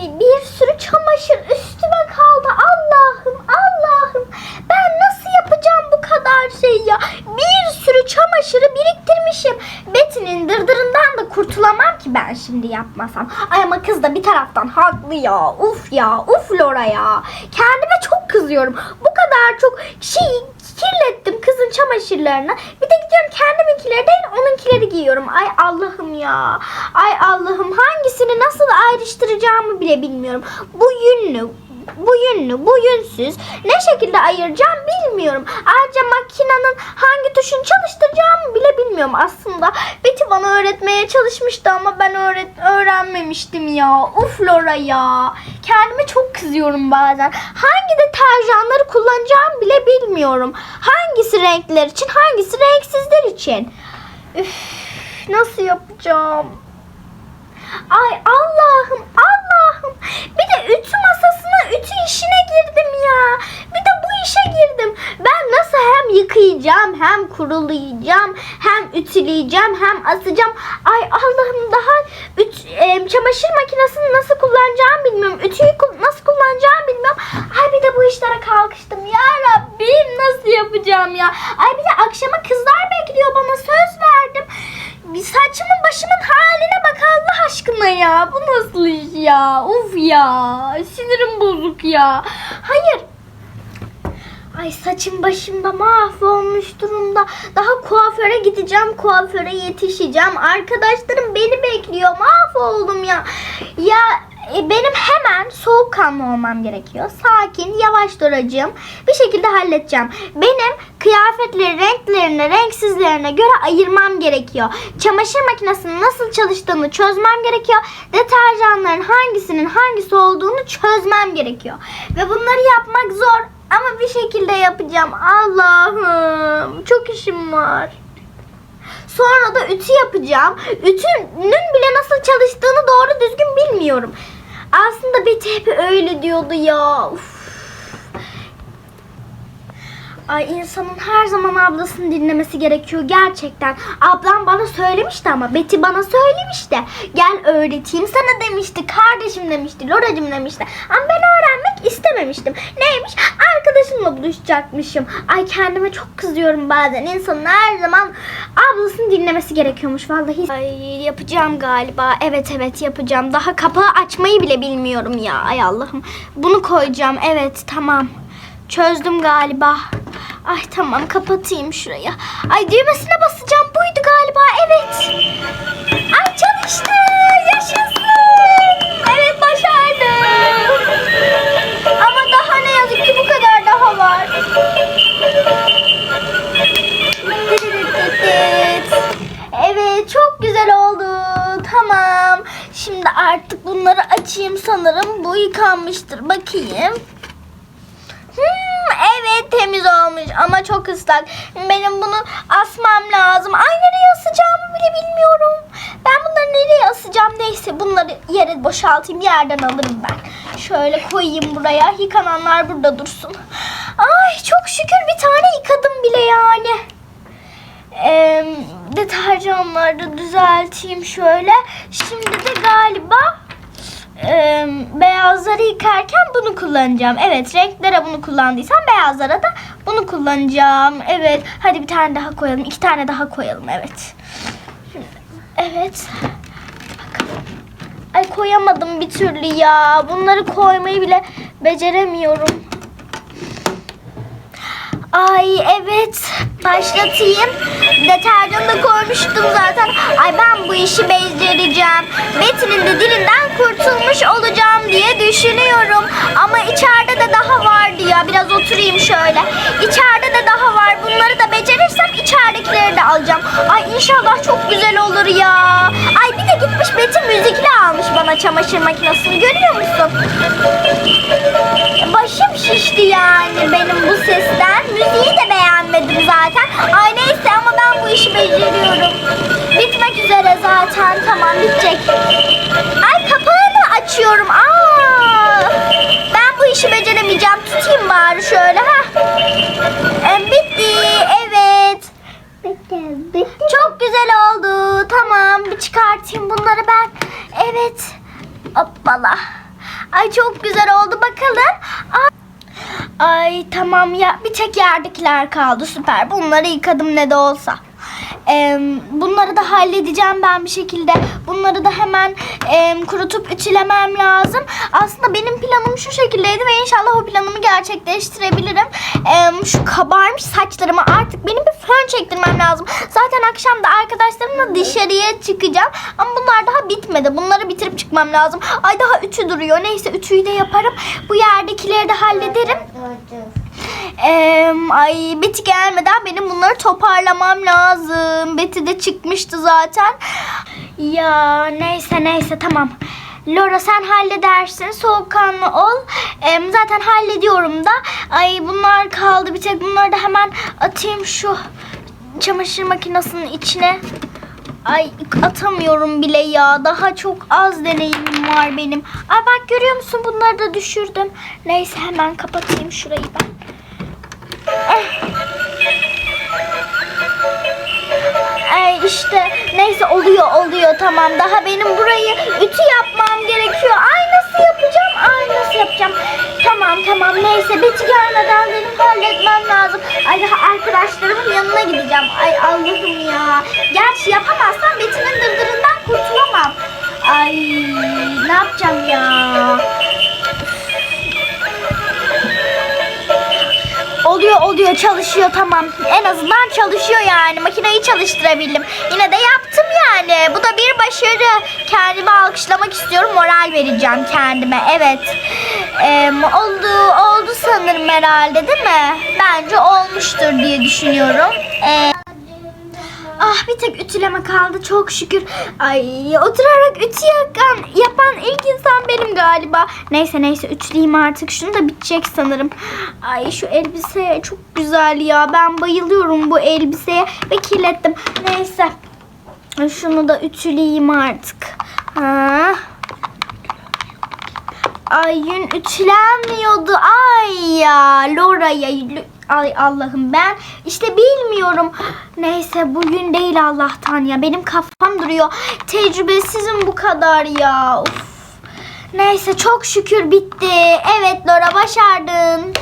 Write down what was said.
bir sürü çamaşır üstüme kaldı. Allah'ım Allah'ım. Ben nasıl yapacağım bu kadar şey ya? Bir sürü çamaşırı biriktirmişim. Betty'nin dırdırından da kurtulamam ki ben şimdi yapmasam. Ay ama kız da bir taraftan haklı ya. Uf ya uf Laura ya. Kendime çok kızıyorum. Bu kadar çok şey kirlettim kızın çamaşırlarını. Bir de gidiyorum kendiminkileri değil onunkileri giyiyorum. Ay Allah'ım ya. Ay Allah'ım hangisini nasıl ayrıştıracağımı bile bilmiyorum. Bu yünlü, bu yünlü, bu yünsüz. Ne şekilde ayıracağım bilmiyorum. Ayrıca makinenin hangi tuşunu çalıştıracağımı bile bilmiyorum aslında. Betty bana öğretmeye çalışmıştı ama ben öğret öğrenmemiştim ya. Uf Laura ya. Kendime çok kızıyorum bazen. Hangi deterjanları kullanacağımı bile bilmiyorum. Hangisi renkler için, hangisi renksizler için. Üf, nasıl yapacağım? Ay Allah'ım Allah'ım. Bir de ütü masasına ütü işine girdim ya. Bir de bu işe girdim. Ben nasıl hem yıkayacağım hem kurulayacağım hem ütüleyeceğim hem asacağım. Ay Allah'ım daha üt, e, çamaşır makinesini nasıl kullanacağımı bilmiyorum. Ütüyü nasıl kullanacağımı bilmiyorum. Ay bir de bu işlere kalkıştım. Ya Rabbim nasıl yapacağım ya. Ay bir de akşama kızlar bekliyor bana Aşkına ya. Bu nasıl iş ya? Uf ya. Sinirim bozuk ya. Hayır. Ay saçım başımda mahvolmuş durumda. Daha kuaföre gideceğim. Kuaföre yetişeceğim. Arkadaşlarım beni bekliyor. Mahvoldum ya. Ya benim hemen soğukkanlı olmam gerekiyor. Sakin, yavaş duracağım. Bir şekilde halledeceğim. Benim kıyafetleri renklerine, renksizlerine göre ayırmam gerekiyor. Çamaşır makinesinin nasıl çalıştığını çözmem gerekiyor. Deterjanların hangisinin hangisi olduğunu çözmem gerekiyor. Ve bunları yapmak zor ama bir şekilde yapacağım. Allah'ım çok işim var. Sonra da ütü yapacağım. Ütünün bile nasıl çalıştığını doğru düzgün bilmiyorum. Aslında Betty hep öyle diyordu ya. Uf. Ay insanın her zaman ablasını dinlemesi gerekiyor gerçekten. Ablam bana söylemişti ama Betty bana söylemişti. Gel öğreteyim sana demişti. Kardeşim demişti. Loracım demişti. Ama ben istememiştim. Neymiş? Arkadaşımla buluşacakmışım. Ay kendime çok kızıyorum bazen. İnsanın her zaman ablasını dinlemesi gerekiyormuş vallahi. Ay yapacağım galiba. Evet evet yapacağım. Daha kapağı açmayı bile bilmiyorum ya. Ay Allah'ım. Bunu koyacağım. Evet tamam. Çözdüm galiba. Ay tamam kapatayım şuraya. Ay düğmesine basacağım. Buydu galiba. Evet. Ay çalıştı. Yaşasın. Sanırım. Bu yıkanmıştır. Bakayım. Hmm, evet temiz olmuş ama çok ıslak. Benim bunu asmam lazım. Ay nereye asacağımı bile bilmiyorum. Ben bunları nereye asacağım? Neyse bunları yere boşaltayım. Yerden alırım ben. Şöyle koyayım buraya. Yıkananlar burada dursun. Ay çok şükür bir tane yıkadım bile yani. Ee, deterjanları düzelteyim şöyle. Şimdi de galiba e, beyazları yıkarken bunu kullanacağım. Evet renklere bunu kullandıysam beyazlara da bunu kullanacağım. Evet hadi bir tane daha koyalım. iki tane daha koyalım evet. Evet. Bakalım. Ay koyamadım bir türlü ya. Bunları koymayı bile beceremiyorum. Ay evet başlatayım. Deterjanı da koymuştum zaten. Ay ben bu işi becereceğim. Betty'nin de dilinden kurtulmuş olacağım diye düşünüyorum. Ama içeride de daha vardı ya. Biraz oturayım şöyle. İçeride de daha var. Bunları da becerirsem içeridekileri de alacağım. Ay inşallah çok güzel olur ya. Ay bir de gitmiş Betty müzikli almış bana çamaşır makinesini. Görüyor musun? Başım şişti yani benim bu sesten. Müziği de beğenmedim zaten. Ay neyse ama ben bu işi beceriyorum. Bitmek üzere zaten. Tamam bitecek. Ay kapağını açıyorum. Aa! Ben bu işi beceremeyeceğim. Tutayım bari şöyle. E, bitti. Evet. Çok güzel oldu. Tamam bir çıkartayım bunları ben. Evet. Hoppala. Ay çok güzel oldu bakalım. Ay, tamam ya bir tek yerdekiler kaldı süper. Bunları yıkadım ne de olsa. Ee, bunları da halledeceğim ben bir şekilde. Bunları da hemen e, kurutup ütülemem lazım. Aslında benim planım şu şekildeydi ve inşallah o planımı gerçekleştirebilirim. Ee, şu kabarmış saçlarıma artık benim bir fön çektirmem lazım. Zaten akşam da arkadaşlarımla dışarıya çıkacağım. Ama bunlar daha bitmedi. Bunları bitirip çıkmam lazım. Ay daha ütü duruyor. Neyse ütüyü de yaparım. Bu yerdekileri de hallederim. Ee, ay Betty gelmeden benim bunları toparlamam lazım. Betty de çıkmıştı zaten. Ya neyse neyse tamam. Laura sen halledersin. Soğukkanlı ol. Ee, zaten hallediyorum da. Ay bunlar kaldı bir tek. Bunları da hemen atayım şu çamaşır makinesinin içine. Ay atamıyorum bile ya. Daha çok az deneyimim var benim. Ay bak görüyor musun bunları da düşürdüm. Neyse hemen kapatayım şurayı ben. İşte neyse oluyor oluyor tamam daha benim burayı ütü yapmam gerekiyor. Ay nasıl yapacağım? Ay nasıl yapacağım? Tamam tamam neyse Betty gelmeden benim halletmem lazım. Ay arkadaşlarımın yanına gideceğim. Ay Oluyor çalışıyor tamam. En azından çalışıyor yani. Makineyi çalıştırabildim. Yine de yaptım yani. Bu da bir başarı. Kendimi alkışlamak istiyorum. Moral vereceğim kendime. Evet. Ee, oldu oldu sanırım herhalde değil mi? Bence olmuştur diye düşünüyorum. Ee, Ah bir tek ütüleme kaldı çok şükür. Ay oturarak ütü yakan, yapan ilk insan benim galiba. Neyse neyse ütüleyeyim artık. Şunu da bitecek sanırım. Ay şu elbise çok güzel ya. Ben bayılıyorum bu elbiseye ve kirlettim. Neyse. Şunu da ütüleyeyim artık. Ha. Ay yün ütülenmiyordu. Ay ya Lora'ya Ay Allah'ım ben işte bilmiyorum. Neyse bugün değil Allah'tan ya. Benim kafam duruyor. Tecrübesizim bu kadar ya. Uf. Neyse çok şükür bitti. Evet Lora başardın.